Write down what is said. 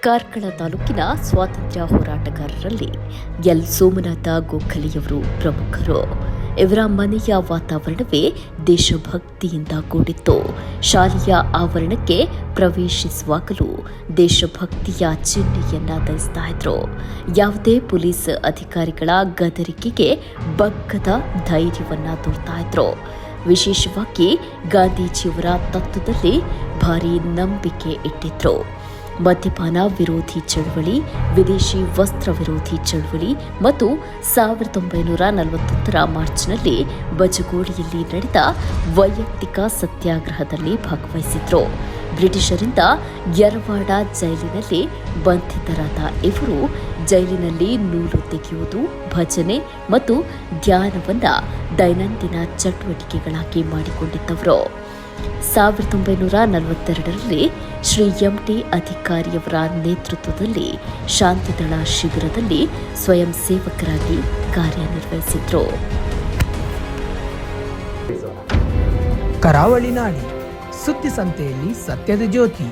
ಕಾರ್ಕಳ ತಾಲೂಕಿನ ಸ್ವಾತಂತ್ರ್ಯ ಹೋರಾಟಗಾರರಲ್ಲಿ ಎಲ್ ಸೋಮನಾಥ ಗೋಖಲೆಯವರು ಪ್ರಮುಖರು. ಇವರ ಮನೆಯ ವಾತಾವರಣವೇ ದೇಶಭಕ್ತಿಯಿಂದ ಕೂಡಿತ್ತು. ಶಾಲೆಯ ಆವರಣಕ್ಕೆ ಪ್ರವೇಶಿಸುವಾಗಲೂ ದೇಶಭಕ್ತಿಯ ಚಿಹ್ನೆಯನ್ನ ಧರಿಸ್ತಾ ಇದ್ರು. ಯಾವುದೇ ಪೊಲೀಸ್ ಅಧಿಕಾರಿಗಳ ಗದರಿಕೆಗೆ ಬಗ್ಗದ ಧೈರ್ಯವನ್ನ ತೋರ್ತಾ ಇದ್ರು. ವಿಶೇಷವಾಗಿ ಗಾಂಧೀಜಿಯವರ ತತ್ವದಲ್ಲಿ ಭಾರಿ ನಂಬಿಕೆ ಇಟ್ಟಿದ್ರು. ಮದ್ಯಪಾನ ವಿರೋಧಿ ಚಳವಳಿ, ವಿದೇಶಿ ವಸ್ತ್ರ ವಿರೋಧಿ ಚಳವಳಿ ಮತ್ತು ಸಾವಿರದ ಒಂಬೈನೂರ ನಲವತ್ತೊಂದರ ಮಾರ್ಚ್ನಲ್ಲಿ ಬಜಗೋಡಿಯಲ್ಲಿ ನಡೆದ ವೈಯಕ್ತಿಕ ಸತ್ಯಾಗ್ರಹದಲ್ಲಿ ಭಾಗವಹಿಸಿದ್ರು. ಬ್ರಿಟಿಷರಿಂದ ಯರವಾಡ ಜೈಲಿನಲ್ಲಿ ಬಂಧಿತರಾದ ಇವರು ಜೈಲಿನಲ್ಲಿ ನೂಲು ತೆಗೆಯುವುದು, ಭಜನೆ ಮತ್ತು ಧ್ಯಾನವನ್ನು ದೈನಂದಿನ ಚಟುವಟಿಕೆಗಳಾಗಿ ಮಾಡಿಕೊಂಡಿದ್ದವರು. ಸಾವಿರದ ಒಂಬೈನೂರ ನಲವತ್ತೆರಡರಲ್ಲಿ ಶ್ರೀ ಎಂ ಟಿ ಅಧಿಕಾರಿಯವರ ನೇತೃತ್ವದಲ್ಲಿ ಶಾಂತಿದಳ ಶಿಬಿರದಲ್ಲಿ ಸ್ವಯಂ ಸೇವಕರಾಗಿ ಕಾರ್ಯನಿರ್ವಹಿಸಿದ್ರು. ಕರಾವಳಿ ನಾಡಿ ಸುದ್ದಿ ಸಂತೆಯಲ್ಲಿ ಸತ್ಯದ ಜ್ಯೋತಿ.